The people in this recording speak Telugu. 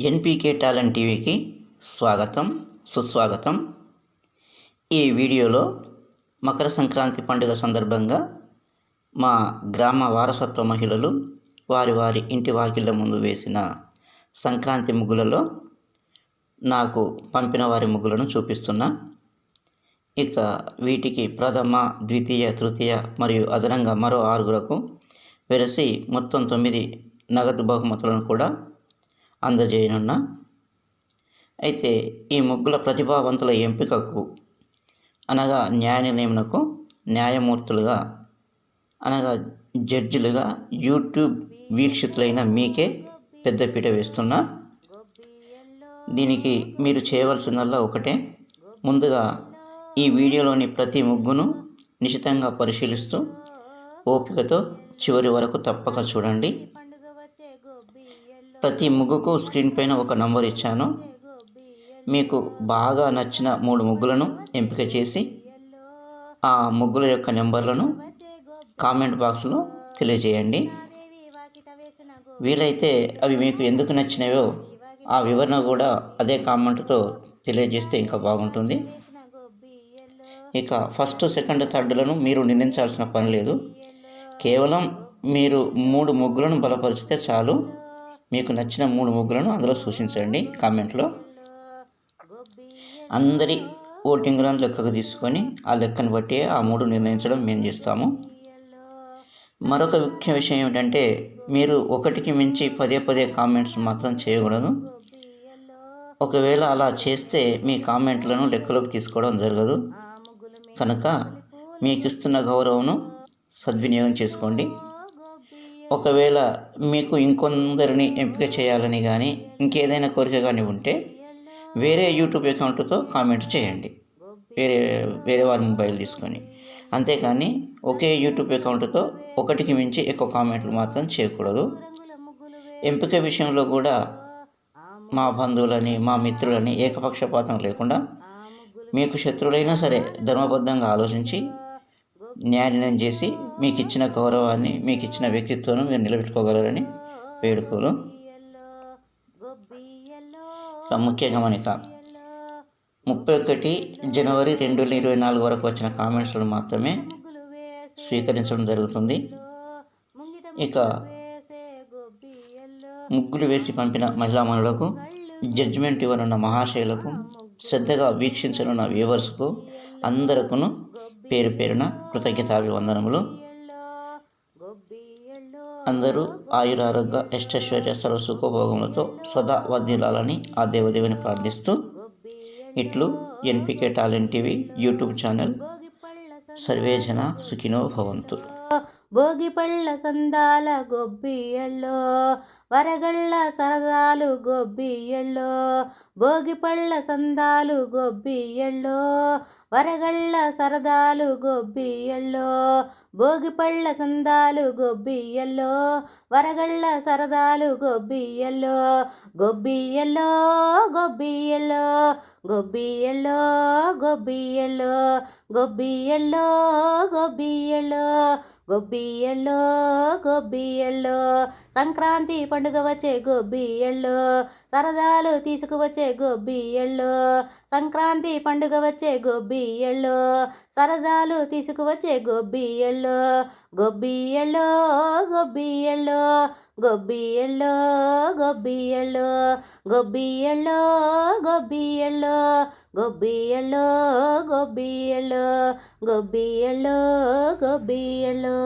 ఎన్పీకే టాలెంట్ టీవీకి స్వాగతం సుస్వాగతం. ఈ వీడియోలో మకర సంక్రాంతి పండుగ సందర్భంగా మా గ్రామ వారసత్వ మహిళలు వారి వారి ఇంటి వాకిళ్ళ ముందు వేసిన సంక్రాంతి ముగ్గులలో నాకు పంపిన వారి ముగ్గులను చూపిస్తున్నా. ఇక వీటికి ప్రథమ ద్వితీయ తృతీయ మరియు అదనంగా మరో ఆరుగురకు వెరసి మొత్తం తొమ్మిది నగదు బహుమతులను కూడా అందజేయనున్నా. అయితే ఈ ముగ్గుల ప్రతిభావంతుల ఎంపికకు అనగా న్యాయ నిర్ణయమునకు న్యాయమూర్తులుగా అనగా జడ్జిలుగా యూట్యూబ్ వీక్షితులైన మీకే పెద్దపీట వేస్తున్నా. దీనికి మీరు చేయవలసిందల్లా ఒకటే ముందుగా ఈ వీడియోలోని ప్రతి ముగ్గును నిశితంగా పరిశీలిస్తూ ఓపికతో చివరి వరకు తప్పక చూడండి. ప్రతి ముగ్గుకు స్క్రీన్ పైన ఒక నంబర్ ఇచ్చాను. మీకు బాగా నచ్చిన మూడు ముగ్గులను ఎంపిక చేసి ఆ ముగ్గుల యొక్క నెంబర్లను కామెంట్ బాక్స్లో తెలియజేయండి. వీలైతే అవి మీకు ఎందుకు నచ్చినాయో ఆ వివరణ కూడా అదే కామెంట్తో తెలియజేస్తే ఇంకా బాగుంటుంది. ఇక ఫస్ట్ సెకండ్ థర్డ్లను మీరు నిర్ణయించాల్సిన పని లేదు. కేవలం మీరు మూడు ముగ్గులను బలపరిచితే చాలు. మీకు నచ్చిన మూడు ముగ్గులను అందులో సూచించండి కామెంట్లో. అందరి ఓటింగ్లను లెక్కకు తీసుకొని ఆ లెక్కను బట్టి ఆ మూడు నిర్ణయించడం మేము చేస్తాము. మరొక ముఖ్య విషయం ఏమిటంటే మీరు ఒకటికి మించి పదే పదే కామెంట్స్ మాత్రం చేయకూడదు. ఒకవేళ అలా చేస్తే మీ కామెంట్లను లెక్కలోకి తీసుకోవడం జరగదు. కనుక మీకు ఇస్తున్న గౌరవం సద్వినియోగం చేసుకోండి. ఒకవేళ మీకు ఇంకొందరిని ఎంపిక చేయాలని కానీ ఇంకేదైనా కోరిక కానీ ఉంటే వేరే యూట్యూబ్ అకౌంట్తో కామెంట్ చేయండి. వేరే వేరే వారి మొబైల్ తీసుకొని. అంతేకాని ఒకే యూట్యూబ్ అకౌంట్తో ఒకటికి మించి ఎక్కువ కామెంట్లు మాత్రం చేయకూడదు. ఎంపిక విషయంలో కూడా మా బంధువులని మా మిత్రులని ఏకపక్షపాతం లేకుండా మీకు శత్రువులైనా సరే ధర్మబద్ధంగా ఆలోచించి న్యాయం చేసి మీకు ఇచ్చిన గౌరవాన్ని మీకు ఇచ్చిన వ్యక్తిత్వాన్ని మీరు నిలబెట్టుకోగలరని వేడుకోలు. ఇక ముఖ్య గమనిక ముప్పై ఒకటి జనవరి రెండు వేల ఇరవై నాలుగు వరకు వచ్చిన కామెంట్స్లను మాత్రమే స్వీకరించడం జరుగుతుంది. ఇక ముగ్గులు వేసి పంపిన మహిళా మనులకు జడ్జిమెంట్ ఇవ్వనున్న మహాశయులకు శ్రద్ధగా వీక్షించనున్న వ్యూవర్స్కు అందరకును పేరు పేరున కృతజ్ఞతాభివందనములు. అందరూ ఆయురారోగ్య అష్టైశ్వర్య సర్వ సుఖభోగములతో సదా వర్ధిల్లాలని ఆ దేవదేవిని ప్రార్థిస్తూ ఇట్లు NPK talent TV YouTube channel. సర్వేజన సుఖినో భవంతు. భోగిపళ్ళ సందాల గొబ్బియళ్ళో వరగళ్ళ సరదాలు గొబ్బియళ్ళో భోగిపళ్ళ సందాలు గొబ్బియళ్ళో వరగళ్ళ సరదాలు గొబ్బియళ్ళో భోగిపళ్ళ సందాలు గొబ్బియల్లో వరగళ్ళ సరదాలు గొబ్బియల్లో గొబ్బియల్లో గొబ్బియల్లో గొబ్బియల్లో గొబ్బియల్లో గొబ్బియల్లో గొబ్బియల్లో గొబ్బియల్లో గొబ్బియల్లో సంక్రాంతి పండుగ వచ్చే గొబ్బియల్లో సరదాలు తీసుకువచ్చే గొబ్బియల్లో సంక్రాంతి పండుగ వచ్చే గొబ్బియల్లో సరదాలు తీసుకువచ్చే గొబ్బియల్లో గొబ్బియల్లో గొబ్బియల్లో గొబ్బియల్లో గొబ్బియల్లో గొబ్బియల్లో గొబ్బియల్లో గొబ్బియలో గొబ్బియలో గొబ్బియలో గొబ్బియలో